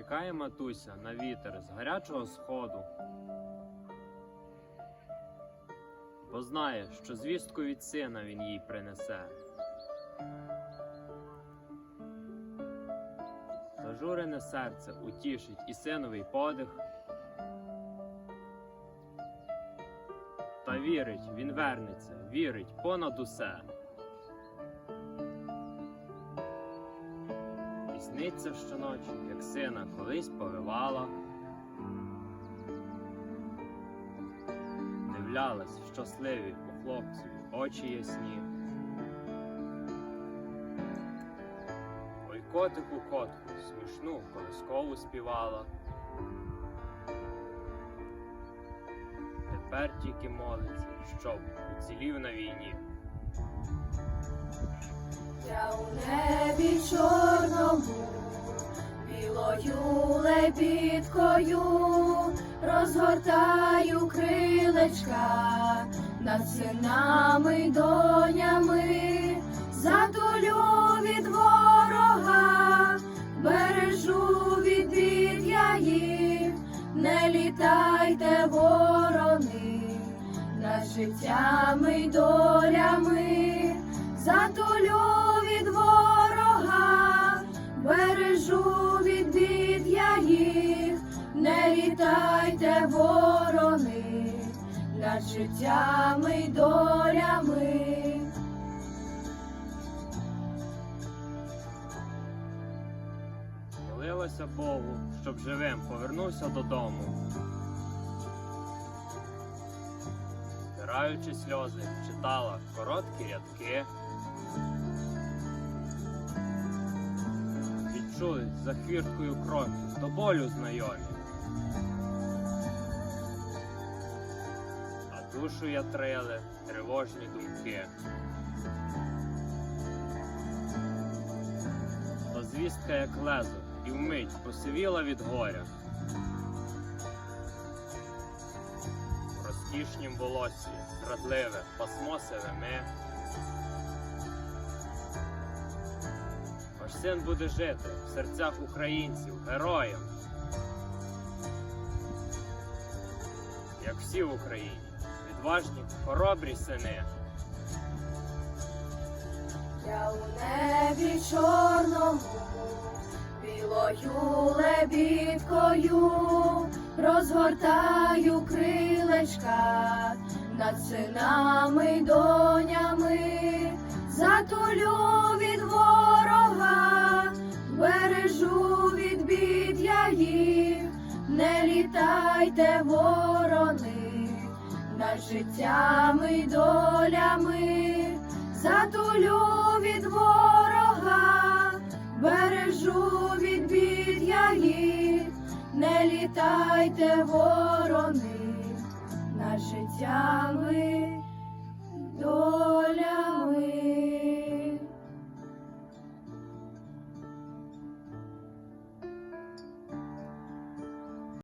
Чекає матуся на вітер з гарячого сходу. Бо знає, що звістку від сина він їй принесе. Зажурене серце утішить і синовий подих. Та вірить, він вернеться, вірить понад усе. І сниться щоночі, як сина колись повивала. Дивлялась щасливі у хлопців очі ясні. Ой, котику, котку, смішну колискову співала. Тепер тільки молиться, щоб уцілів на війні. У небі чорному, білою лебідкою розгортаю крилечка. Над синами й донями, затулю від ворога, бережу від бід не літайте ворони над життями й долями, затулю від ворога, бережу від бід я їх, не літайте ворони над життями й долями. Молилася Богу, щоб живим повернувся додому. Стираючи сльози, читала короткі рядки. Відчули за хвірткою кроки до болю знайомі. А душу ятрили тривожні думки. То звістка як лезо, і вмить посивіла від горя. В розкішнім волоссі, зрадливе, пасмо сивими. Ваш син буде жити в серцях українців, героєм. Як всі в Україні, відважні, хоробрі сини. Я у небі чорному, білою лебідкою розгортаю крилечка над синами донями, затулю бережу від бід я їх, не літайте ворони над життями й долями затулю від ворога, бережу від бід я їх, не літайте ворони над життями.